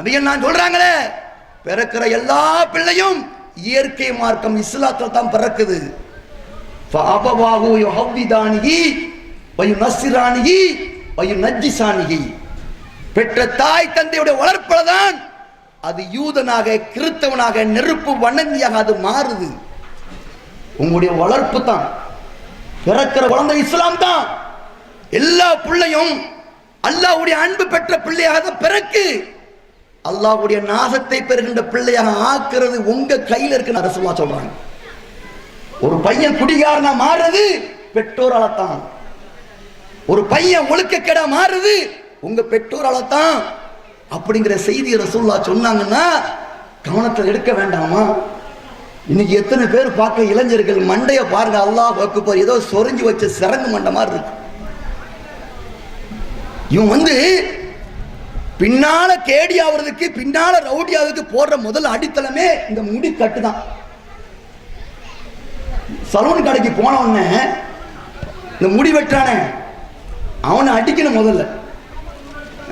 நபிகள் நான் சொல்றாங்களே பிறக்கிற எல்லா பிள்ளையும் இயற்கை மார்க்கம் இஸ்லாத்தில் தான் பிறக்குது. பெற்ற தாய் தந்தையுடைய வளர்ப்பில் தான் அது யூதனாக கிறித்தவனாக நெருப்பு வண்ணந்தியாக அது மாறுது. உங்களுடைய வளர்ப்பு தான். பிறக்கிற குழந்தை இஸ்லாம் தான். எல்லா பிள்ளையும் அல்லாவுடைய அன்பு பெற்ற பிள்ளையாக தான் பிறக்கு. அல்லாவுடைய நாசத்தை பெறுகின்ற பிள்ளையாக ஆக்குறது உங்க கையில் இருக்குன்னு அரசுமா சொல்றாங்க. ஒரு பையன் குடிகாரனா மாறுறது பெற்றோரால தான் ஒரு பையன் ஒழுக்கக்கேடா மாறுது உங்க பெற்றோரால தான் அப்படிங்கிற செய்தி ரசூல்லா சொன்னாங்கன்னா கவனத்தில் எடுக்க வேண்டாமா? இன்னைக்கு எத்தனை பேர் பார்க்க இளைஞர்கள் மண்டையை பாருங்க அல்லாஹ் வகுப்பார் ஏதோ சொரிஞ்சு வச்ச சிறங்கு மண்டை மாதிரி இருக்கு. இவன் வந்து பின்னால கேடி ஆகுறதுக்கு பின்னால ரவுடி ஆகுறதுக்கு போடுற முதல் அடித்தளமே இந்த முடி கட்டு தான் சலூன் கடைக்கு போன உடனே இந்த முடி வெட்டுறானே. அவனை அடிக்கணும் முதல்ல.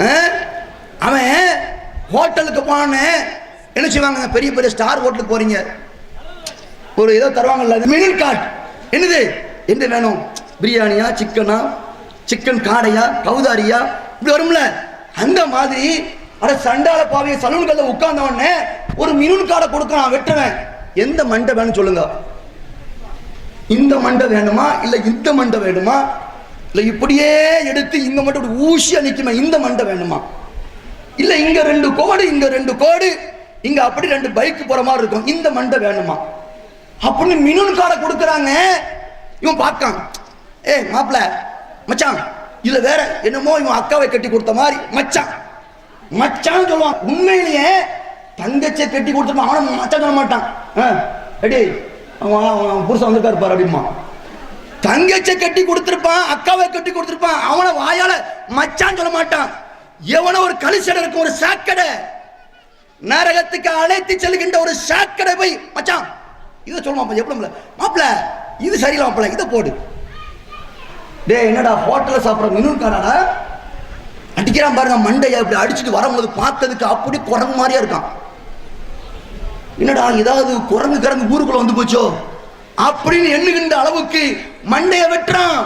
ஆ? அவன் ஹோட்டலுக்கு போனோடனே என்ன செய்வாங்க? பெரிய பெரிய ஸ்டார் ஹோட்டலுக்கு போறீங்க. ஒரு ஏதோ தருவாங்கல்ல மினில் காட் என்னது? என்ன வேணும்? பிரியாணியா சிக்கனா? சிக்கன் காடையா? கவுதாரியா? இப்படி வரும்ல. அந்த மாதிரி அட சண்டால பாவிய சலூன்கள்ல உட்கார்ந்த உடனே ஒரு மினுன் காடை கொடுக்கறான் வெட்டுவேன். எந்த மண்டை வேணும்னு சொல்லுங்க. இந்த மண்டை வேணுமா? இல்ல இந்த மண்டை வேணுமா? இல்ல இப்படியே எடுத்து இந்த மண்டை ஊசி ஊசியா நிக்குமே இந்த மண்டை வேணுமா? இல்ல இங்க ரெண்டு கோடு இங்க ரெண்டு கோடு இங்க அப்படி ரெண்டு பைக் போற மாதிரி இருக்கும். இந்த மண்டை வேணுமா? அப்படின்னு மினுன் காடை கொடுக்கறாங்க. இவன் பார்க்கான். ஏ மாப்பிள மச்சான் இதுல வேற என்னமோ இவன் அக்காவை கட்டி கொடுத்த மாதிரி மச்சான். மச்சான் சொல்லுவான். உண்மையிலேயே தங்கச்சியை கட்டி கொடுத்துருப்பான். அவனை மச்சான் சொல்ல மாட்டான். ஆ, அவன் புருஷன் வந்திருக்காரு பாரு அப்படிமா தங்கச்சை கட்டி கொடுத்துருப்பான் அக்காவை கட்டி கொடுத்துருப்பான். அவனை வாயால மச்சான் சொல்ல மாட்டான். எவனோ ஒரு கலிசடை இருக்கும் ஒரு சாக்கடை. நரகத்துக்கு அழைத்து செல்கின்ற ஒரு சாக்கடை போய் மச்சான் இதை சொல்லுவான் எப்படி மாப்பிள்ள இது சரியில்லை மாப்பிள்ள இதை போடு. டேய் என்னடா ஹோட்டலில் சாப்பிட்ற மினூன் அடிக்கிறான் பாருங்க மண்டையை இப்படி அடிச்சுட்டு வரும்போது பார்த்ததுக்கு அப்படி குரங்கு மாதிரியா இருக்கான். என்னடா ஏதாவது குரங்கு கிறங்கு ஊருக்குள்ள வந்து போச்சோ? அப்படின்னு எண்ணுகின்ற அளவுக்கு மண்டையை வெட்டுறான்.